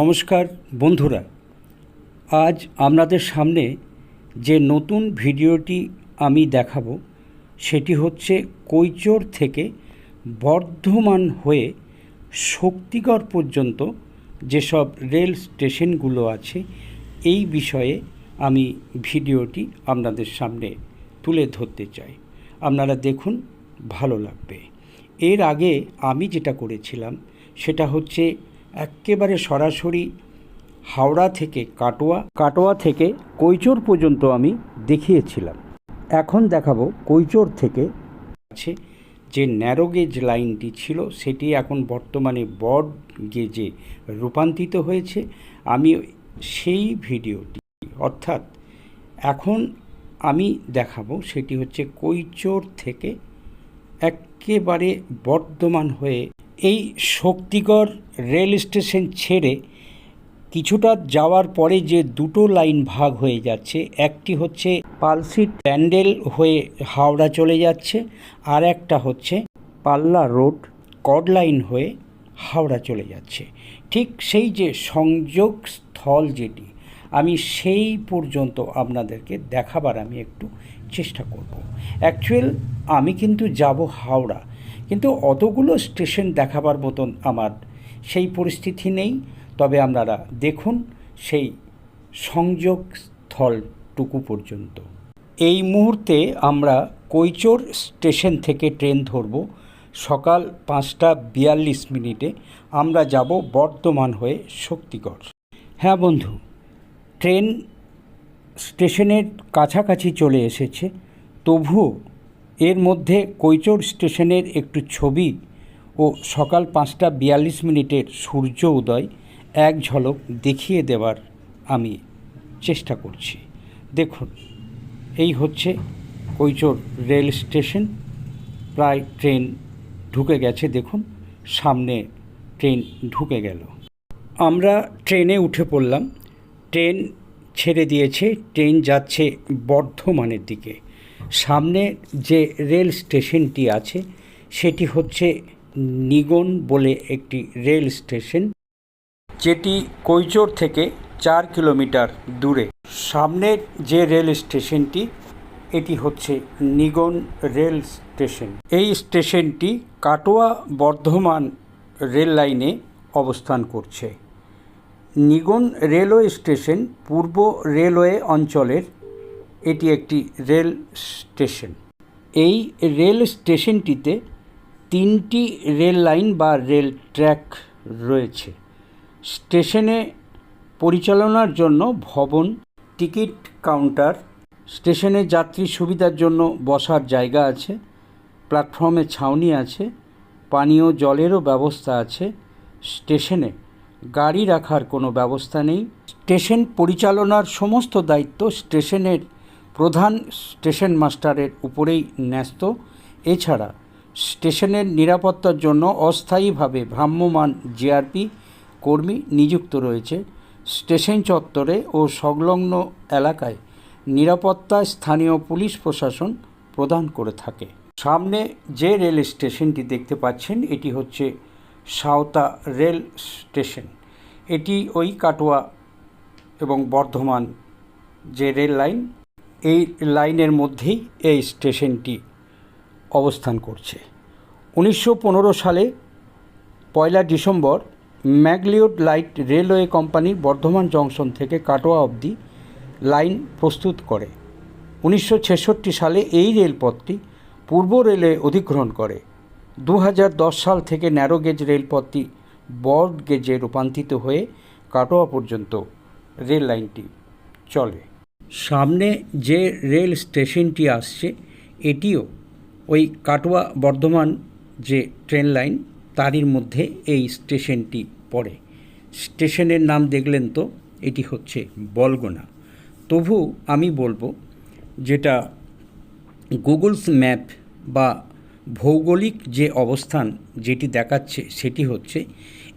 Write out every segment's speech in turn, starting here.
নমস্কার বন্ধুরা, আজ আপনাদের সামনে যে নতুন ভিডিওটি আমি দেখাবো, সেটি হচ্ছে কৈচোর থেকে বর্ধমান হয়ে শক্তিগড় পর্যন্ত যেসব রেল স্টেশনগুলো আছে, এই বিষয়ে আমি ভিডিওটি আপনাদের সামনে তুলে ধরতে চাই। আপনারা দেখুন, ভালো লাগবে। এর আগে আমি যেটা করেছিলাম, সেটা হচ্ছে একেবারে সরাসরি হাওড়া থেকে কাটোয়া কাটোয়া থেকে কৈচোর পর্যন্ত আমি দেখিয়েছিলাম। এখন দেখাবো কৈচোর থেকে আছে যে ন্যারো গেজ লাইনটি ছিল, সেটি এখন বর্তমানে বড গেজে রূপান্তরিত হয়েছে। আমি সেই ভিডিওটি, অর্থাৎ এখন আমি দেখাবো সেটি হচ্ছে কৈচোর থেকে একেবারে বর্ধমান হয়ে এই শক্তিগড় রেল স্টেশন ছেড়ে কিছুটা যাওয়ার পরে যে দুটো লাইন ভাগ হয়ে যাচ্ছে, একটি হচ্ছে পালসিট প্যান্ডেল হয়ে হাওড়া চলে যাচ্ছে আর একটা হচ্ছে পাল্লা রোড কড লাইন হয়ে হাওড়া চলে যাচ্ছে। ঠিক সেই যে সংযোগ স্থল যেটি, আমি সেই পর্যন্ত আপনাদেরকে দেখাবার আমি একটু চেষ্টা করব। অ্যাকচুয়াল আমি কিন্তু যাব হাওড়া কিন্তু অতগুলো স্টেশন দেখাবার মতন আমার সেই পরিস্থিতি নেই। তবে আপনারা দেখুন সেই সংযোগ স্থলটুকু পর্যন্ত। এই মুহূর্তে আমরা কৈচোর স্টেশন থেকে ট্রেন ধরব। সকাল পাঁচটা বিয়াল্লিশ মিনিটে আমরা যাব বর্ধমান হয়ে শক্তিগড়। হ্যাঁ বন্ধু, ট্রেন স্টেশনের কাছাকাছি চলে এসেছে। তবুও এর মধ্যে কৈচোর স্টেশনের একটু ছবি ও সকাল পাঁচটা বিয়াল্লিশ মিনিটের সূর্য উদয় এক ঝলক দেখিয়ে দেওয়ার আমি চেষ্টা করছি। দেখুন, এই হচ্ছে কৈচোর রেল স্টেশন। প্রায় ট্রেন ঢুকে গেছে, দেখুন, সামনে ট্রেন ঢুকে গেল। আমরা ট্রেনে উঠে পড়লাম। ট্রেন ছেড়ে দিয়েছে, ট্রেন যাচ্ছে বর্ধমানের দিকে। সামনে যে রেল স্টেশনটি আছে, সেটি হচ্ছে নিগন বলে একটি রেল স্টেশন, যেটি কৈচোর থেকে চার কিলোমিটার দূরে। সামনের যে রেল স্টেশনটি, এটি হচ্ছে নিগন রেল স্টেশন। এই স্টেশনটি কাটোয়া বর্ধমান রেল লাইনে অবস্থান করছে। নিগন রেলওয়ে স্টেশন পূর্ব রেলওয়ে অঞ্চলের এটি একটি রেল স্টেশন। এই রেল স্টেশনটিতে তিনটি রেল লাইন বা রেল ট্র্যাক রয়েছে। স্টেশনে পরিচালনার জন্য ভবন, টিকিট কাউন্টার, স্টেশনে যাত্রী সুবিধার জন্য বসার জায়গা আছে, প্ল্যাটফর্মে ছাউনি আছে, পানীয় জলেরও ব্যবস্থা আছে। স্টেশনে গাড়ি রাখার কোনো ব্যবস্থা নেই। স্টেশন পরিচালনার সমস্ত দায়িত্ব স্টেশনের প্রধান স্টেশন মাস্টারের উপরেই ন্যস্ত। এছাড়া স্টেশনের নিরাপত্তার জন্য অস্থায়ীভাবে ভ্রাম্যমাণ জিআরপি কর্মী নিযুক্ত রয়েছে। স্টেশন চত্বরে ও সংলগ্ন এলাকায় নিরাপত্তা স্থানীয় পুলিশ প্রশাসন প্রদান করে থাকে। সামনে যে রেল স্টেশনটি দেখতে পাচ্ছেন, এটি হচ্ছে সাঁওতা রেল স্টেশন। এটি ওই কাটোয়া এবং বর্ধমান যে রেল লাইন এই লাইনের মধ্যেই এই স্টেশনটি অবস্থান করছে। উনিশশো পনেরো সালে পয়লা December McLeod light railway company Bardhaman junction থেকে কাটোয়া অবধি লাইন প্রস্তুত করে। উনিশশো ছেষট্টি সালে এই রেলপথটি পূর্ব রেলে অধিগ্রহণ করে। দু হাজার দশ সাল থেকে ন্যারো গেজ রেলপথটি বড় গেজে রূপান্তরিত হয়ে কাটোয়া পর্যন্ত রেল লাইনটি চলে। সামনে যে রেল স্টেশনটি আসছে, এটিও ওই কাটোয়া বর্ধমান যে ট্রেন লাইন, তারই মধ্যে এই স্টেশনটি পড়ে। স্টেশনের নাম দেখলেন তো, এটি হচ্ছে বলগোনা। তবু আমি বলব, যেটা গুগলস ম্যাপ বা ভৌগোলিক যে অবস্থান যেটি দেখাচ্ছে সেটি হচ্ছে,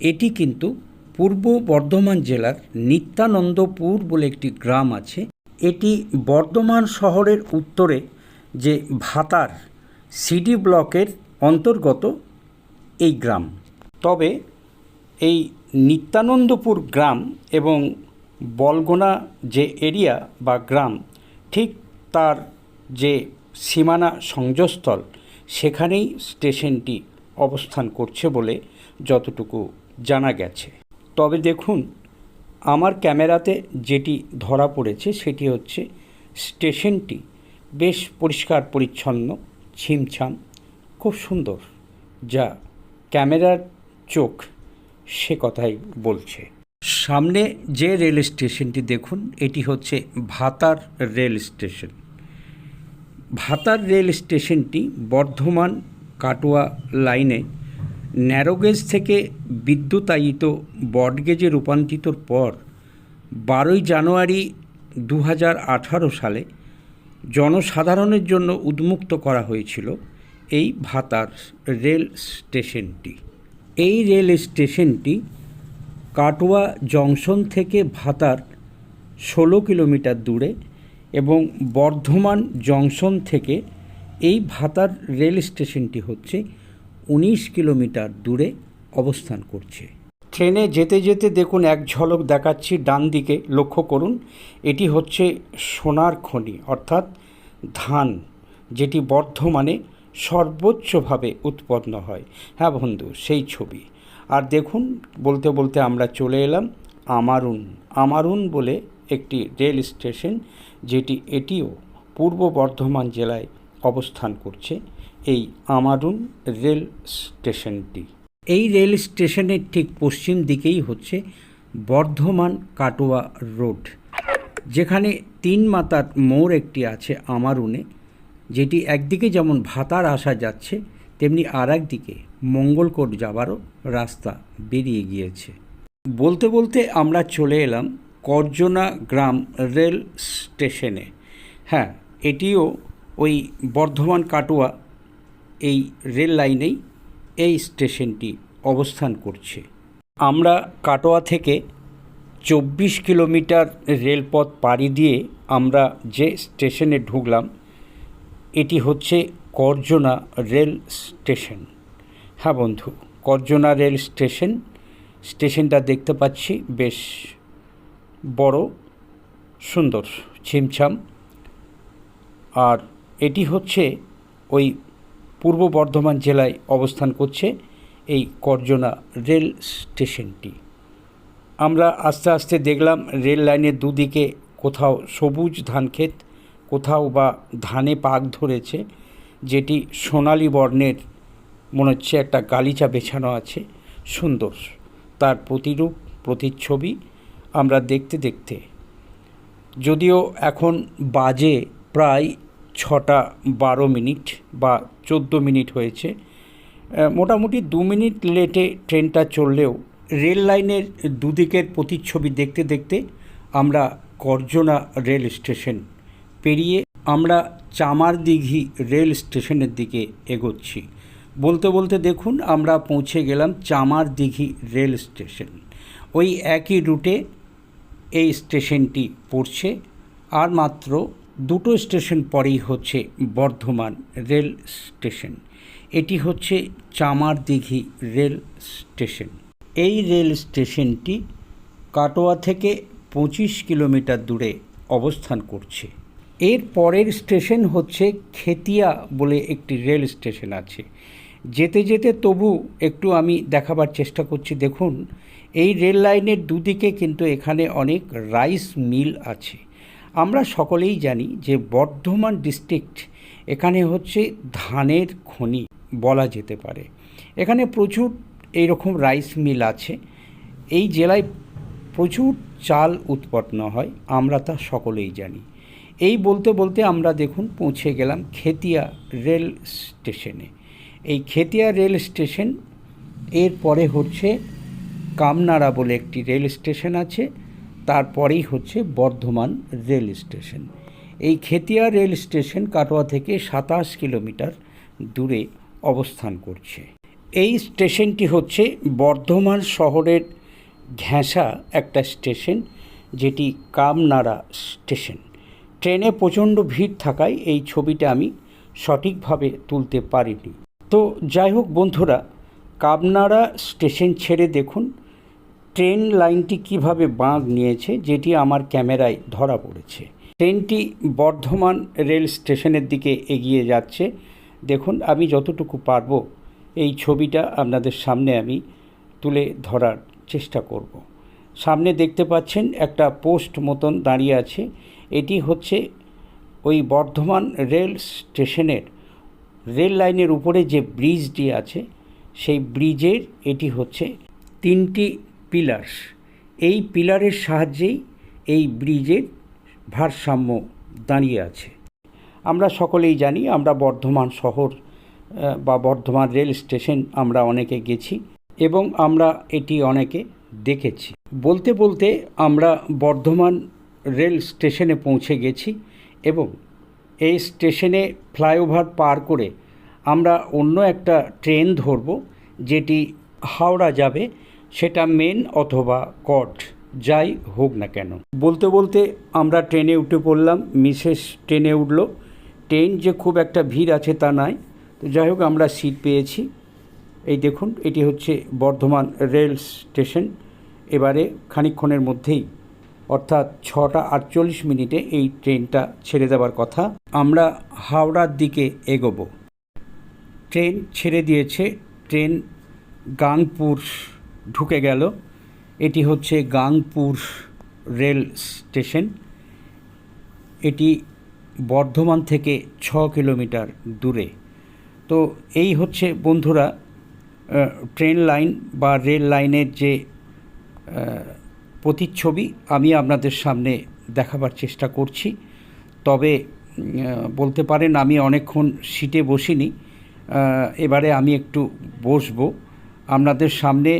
এটি কিন্তু পূর্ব বর্ধমান জেলার নিত্যানন্দপুর বলে একটি গ্রাম আছে। এটি বর্ধমান শহরের উত্তরে যে ভাতার সিডি ব্লকের অন্তর্গত এই গ্রাম। তবে এই নিত্যানন্দপুর গ্রাম এবং বলগোনা যে এরিয়া বা গ্রাম, ঠিক তার যে সীমানা সংযোগস্থল, সেখানেই স্টেশনটি অবস্থান করছে বলে যতটুকু জানা গেছে। তবে দেখুন আমার ক্যামেরাতে যেটি ধরা পড়েছে সেটি হচ্ছে স্টেশনটি বেশ পরিষ্কার, পরিচ্ছন্ন ছিমছাম খুব সুন্দর, যা ক্যামেরার চোখ সে কথাই বলছে। সামনে যে রেল স্টেশনটি দেখুন, এটি হচ্ছে ভাতার রেল স্টেশন। ভাতার রেল স্টেশনটি বর্ধমান কাটোয়া লাইনে ন্যারোগেজ থেকে বিদ্যুতায়িত বটগেজে রূপান্তরিতর পর বারোই জানুয়ারি দু হাজার আঠারো সালে জনসাধারণের জন্য উন্মুক্ত করা হয়েছিল এই ভাতার রেল স্টেশনটি। এই রেল স্টেশনটি কাটোয়া জংশন থেকে ভাতার ষোলো কিলোমিটার দূরে এবং বর্ধমান জংশন থেকে এই ভাতার রেল স্টেশনটি হচ্ছে উনিশ কিলোমিটার দূরে অবস্থান করছে। ট্রেনে যেতে যেতে দেখুন এক ঝলক দেখাচ্ছি ডান দিকে। লক্ষ্য করুন, এটি হচ্ছে সোনার খনি, অর্থাৎ ধান, যেটি বর্ধমানে সর্বোচ্চভাবে উৎপন্ন হয়। হ্যাঁ বন্ধু, সেই ছবি। আর দেখুন, বলতে বলতে আমরা চলে এলাম আমারুন। আমারুন বলে একটি রেল স্টেশন, যেটি এটিও পূর্ব বর্ধমান জেলায় অবস্থান করছে। এই আমারুন রেল স্টেশনটি। এই রেল স্টেশনের ঠিক পশ্চিম দিকেই হচ্ছে বর্ধমান কাটোয়া রোড, যেখানে তিন মাতার মোড় একটি আছে আমারুনে, যেটি একদিকে যেমন ভাতার আসা যাচ্ছে, তেমনি আর একদিকে মঙ্গলকোট যাবারও রাস্তা বেরিয়ে গিয়েছে। বলতে বলতে আমরা চলে এলাম করজনা গ্রাম রেল স্টেশনে। হ্যাঁ এটিও ওই বর্ধমান কাটোয়া এই রেল লাইনেই এই স্টেশনটি অবস্থান করছে। আমরা কাটোয়া থেকে চব্বিশ কিলোমিটার রেলপথ পাড়ি দিয়ে আমরা যে স্টেশনে ঢুকলাম, এটি হচ্ছে করজনা রেল স্টেশন। হ্যাঁ বন্ধু, করজনা রেল স্টেশন, স্টেশনটা দেখতে পাচ্ছি বেশ বড়, সুন্দর, ছিমছাম। আর এটি হচ্ছে ওই পূর্ব বর্ধমান জেলায় অবস্থান করছে এই করজনা রেল স্টেশনটি। আমরা আস্তে আস্তে দেখলাম রেল লাইনের দুদিকে কোথাও সবুজ ধান ক্ষেত, কোথাও বা ধানে পাক ধরেছে, যেটি সোনালি বর্ণের, মনে হচ্ছে একটা গালিচা বেছানো আছে, সুন্দর। তার প্রতিরূপ প্রতিচ্ছবি আমরা দেখতে দেখতে, যদিও এখন বাজে প্রায় ছটা বারো মিনিট বা চোদ্দ মিনিট হয়েছে। মোটামুটি দু মিনিট লেটে ট্রেনটা চললেও রেল লাইনের দুদিকের প্রতিচ্ছবি দেখতে দেখতে আমরা করজনা রেল স্টেশন পেরিয়ে আমরা চামারদিঘি রেল স্টেশনের দিকে এগোচ্ছি। বলতে বলতে দেখুন, আমরা পৌঁছে গেলাম চামারদিঘি রেল স্টেশন। ওই একই রুটে এই স্টেশনটি পড়ছে, আর মাত্র দুটো স্টেশন পরেই হচ্ছে বর্ধমান রেল স্টেশন। এটি হচ্ছে চামারদিঘি রেল স্টেশন। এই রেল স্টেশনটি কাটোয়া থেকে পঁচিশ কিলোমিটার দূরে অবস্থান করছে। এর পরের স্টেশন হচ্ছে খেতিয়া বলে একটি রেল স্টেশন আছে। যেতে যেতে তবু একটু আমি দেখাবার চেষ্টা করছি। দেখুন, এই রেল লাইনের দুদিকে কিন্তু এখানে অনেক রাইস মিল আছে। আমরা সকলেই জানি যে বর্ধমান ডিস্ট্রিক্ট এখানে হচ্ছে ধানের খনি বলা যেতে পারে। এখানে প্রচুর এইরকম রাইস মিল আছে। এই জেলায় প্রচুর চাল উৎপন্ন হয়, আমরা তা সকলেই জানি। এই বলতে বলতে আমরা দেখুন পৌঁছে গেলাম খেতিয়া রেল স্টেশনে। এই খেতিয়া রেল স্টেশনের পরে হচ্ছে কামনাড়া বলে একটি রেল স্টেশন আছে। তারপরেই হচ্ছে বর্ধমান রেল স্টেশন। এই খেতিয়া রেল স্টেশন কাটোয়া থেকে সাতাশ কিলোমিটার দূরে অবস্থান করছে। এই স্টেশনটি হচ্ছে বর্ধমান শহরের ঘেঁষা একটা স্টেশন, যেটি কামনাড়া স্টেশন। ট্রেনে প্রচণ্ড ভিড় থাকায় এই ছবিটা আমি সঠিকভাবে তুলতে পারিনি। তো যাই হোক বন্ধুরা কামনাড়া স্টেশন ছেড়ে দেখুন। ট্রেন লাইনটি কীভাবে বাঁক নিয়েছে যেটি আমার ক্যামেরায় ধরা পড়েছে। ট্রেনটি বর্ধমান রেল স্টেশনের দিকে এগিয়ে যাচ্ছে। দেখুন, আমি যতটুকু পারব এই ছবিটা আপনাদের সামনে আমি তুলে ধরার চেষ্টা করব। সামনে দেখতে পাচ্ছেন একটা পোস্ট মতন দাঁড়িয়ে আছে। এটি হচ্ছে ওই বর্ধমান রেল স্টেশনের রেল লাইনের উপরে যে ব্রিজটি আছে, সেই ব্রিজের এটি হচ্ছে তিনটি পিলার্স এই পিলারের সাহায্যেই এই ব্রিজের ভারসাম্য দাঁড়িয়ে আছে। আমরা সকলেই জানি, আমরা বর্ধমান শহর বা বর্ধমান রেল স্টেশন আমরা অনেকে গেছি এবং আমরা এটি অনেকে দেখেছি। বলতে বলতে আমরা বর্ধমান রেল স্টেশনে পৌঁছে গেছি এবং এই স্টেশনে ফ্লাইওভার পার করে আমরা অন্য একটা ট্রেন ধরব, যেটি হাওড়া যাবে সেটা মেন অথবা কট যাই হোক না কেন। বলতে বলতে আমরা ট্রেনে উঠে পড়লাম মিসেস ট্রেনে উঠল। ট্রেন যে খুব একটা ভিড় আছে তা নয় তো যাই হোক, আমরা সিট পেয়েছি। এই দেখুন, এটি হচ্ছে বর্ধমান রেল স্টেশন এবারে খানিকক্ষণের মধ্যেই, অর্থাৎ ছটা আটচল্লিশ মিনিটে এই ট্রেনটা ছেড়ে দেওয়ার কথা। আমরা হাওড়ার দিকে এগোবো। ট্রেন ছেড়ে দিয়েছে ট্রেন গাংপুর ঢুকে গেল। এটি হচ্ছে গাংপুর রেল স্টেশন। এটি বর্ধমান থেকে ছ কিলোমিটার দূরে। তো এই হচ্ছে বন্ধুরা ট্রেন লাইন বা রেল লাইনের যে প্রতিচ্ছবি, আমি আপনাদের সামনে দেখাবার চেষ্টা করছি। তবে বলতে পারেন আমি অনেকক্ষণ সিটে বসিনি। এবারে আমি একটু বসবো। আপনাদের সামনে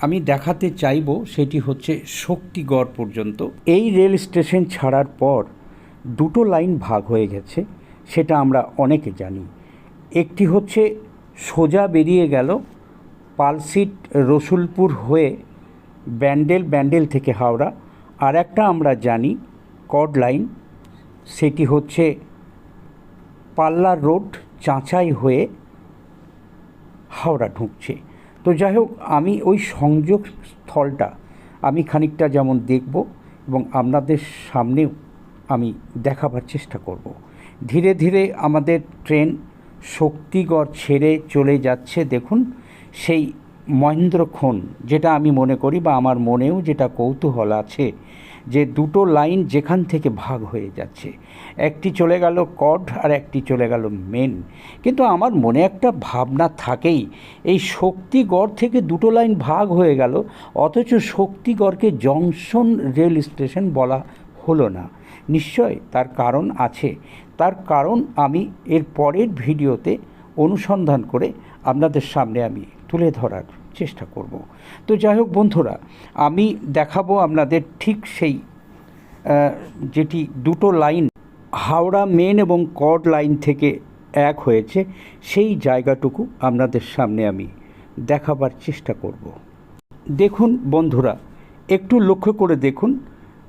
আমি দেখাতে চাইব সেটি হচ্ছে শক্তিগড় পর্যন্ত। এই রেল স্টেশন ছাড়ার পর দুটো লাইন ভাগ হয়ে গেছে, সেটা আমরা অনেকে জানি। একটি হচ্ছে সোজা বেরিয়ে গেল পালসিট রসুলপুর হয়ে ব্যান্ডেল ব্যান্ডেল থেকে হাওড়া। আর একটা আমরা জানি কড লাইন, সেটি হচ্ছে পাল্লা রোড, চাঁচাই হয়ে হাওড়া ঢুকছে। তো যাই হোক, আমি ওই সংযোগ স্থলটা আমি খানিকটা যেমন দেখব এবং আপনাদের সামনেও আমি দেখাবার চেষ্টা করব। ধীরে ধীরে আমাদের ট্রেন শক্তিগড় ছেড়ে চলে যাচ্ছে, দেখুন, সেই মহেন্দ্রক্ষণ, যেটা আমি মনে করি বা আমার মনেও যেটা কৌতূহল আছে যে দুটো লাইন যেখান থেকে ভাগ হয়ে যাচ্ছে। একটি চলে গেল কড আর একটি চলে গেল মেন। কিন্তু আমার মনে একটা ভাবনা থাকেই, এই শক্তিগড় থেকে দুটো লাইন ভাগ হয়ে গেল, অথচ শক্তিগড়কে জংশন রেল স্টেশন বলা হলো না। নিশ্চয় তার কারণ আছে। তার কারণ আমি এর পরের ভিডিওতে অনুসন্ধান করে আপনাদের সামনে আমি তুলে ধরার চেষ্টা করব। তো যাই হোক বন্ধুরা, আমি দেখাবো আপনাদের ঠিক সেই যেটি দুটো লাইন, হাওড়া মেন এবং কড লাইন থেকে এক হয়েছে, সেই জায়গাটুকু আপনাদের সামনে আমি দেখাবার চেষ্টা করব। দেখুন বন্ধুরা, একটু লক্ষ্য করে দেখুন,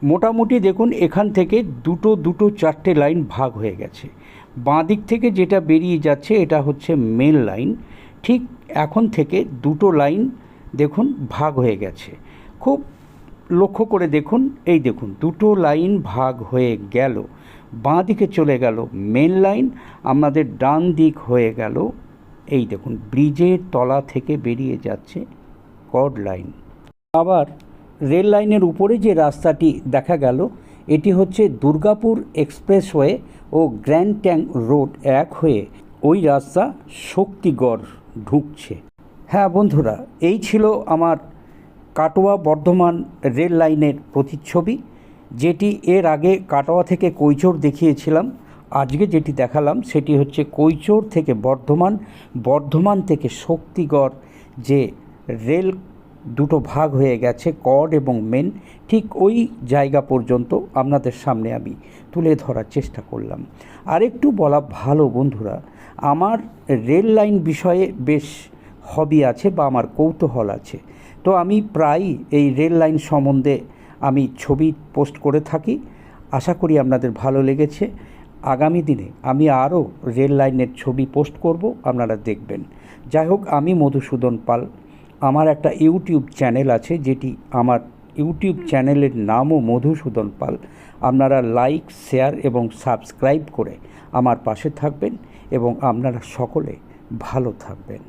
মোটামুটি দেখুন এখান থেকে দুটো দুটো, চারটে লাইন ভাগ হয়ে গেছে। বাঁ দিক থেকে যেটা বেরিয়ে যাচ্ছে, এটা হচ্ছে মেন লাইন। ঠিক এখন থেকে দুটো লাইন দেখুন ভাগ হয়ে গেছে। খুব লক্ষ্য করে দেখুন, এই দেখুন, দুটো লাইন ভাগ হয়ে গেল, বাঁ দিকে চলে গেল মেন লাইন আমাদের ডান দিক হয়ে গেল, এই দেখুন, ব্রিজের তলা থেকে বেরিয়ে যাচ্ছে কড লাইন আবার রেল লাইনের উপরে যে রাস্তাটি দেখা গেল, এটি হচ্ছে দুর্গাপুর এক্সপ্রেসওয়ে ও গ্র্যান্ড ট্যাঙ্ক রোড এক হয়ে ওই রাস্তা শক্তিগড় ঢুকছে। হ্যাঁ বন্ধুরা, এই ছিল আমার কাটোয়া বর্ধমান রেল লাইনের প্রতিচ্ছবি, যেটি এর আগে কাটোয়া থেকে কৈচোর দেখিয়েছিলাম। আজকে যেটি দেখালাম সেটি হচ্ছে কৈচোর থেকে বর্ধমান বর্ধমান থেকে শক্তিগড়, যে রেল দুটো ভাগ হয়ে গেছে কড এবং মেন, ঠিক ওই জায়গা পর্যন্ত আপনাদের সামনে আমি তুলে ধরার চেষ্টা করলাম। আরেকটু বলা ভালো বন্ধুরা আমার রেল লাইন বিষয়ে বেশ হবি আছে বা আমার কৌতূহল আছে। তো আমি প্রায়ই এই রেল লাইন সম্বন্ধে আমি ছবি পোস্ট করে থাকি। আশা করি আপনাদের ভালো লেগেছে। আগামী দিনে আমি আরও রেল লাইনের ছবি পোস্ট করব, আপনারা দেখবেন। যাই হোক, আমি মধুসূদন পাল। আমার একটা ইউটিউব চ্যানেল আছে যেটি আমার ইউটিউব চ্যানেলের নামও মধুসূদন পাল। আপনারা লাইক শেয়ার এবং সাবস্ক্রাইব করে আমার পাশে থাকবেন। এবং আপনারা সকলে ভালো থাকবেন।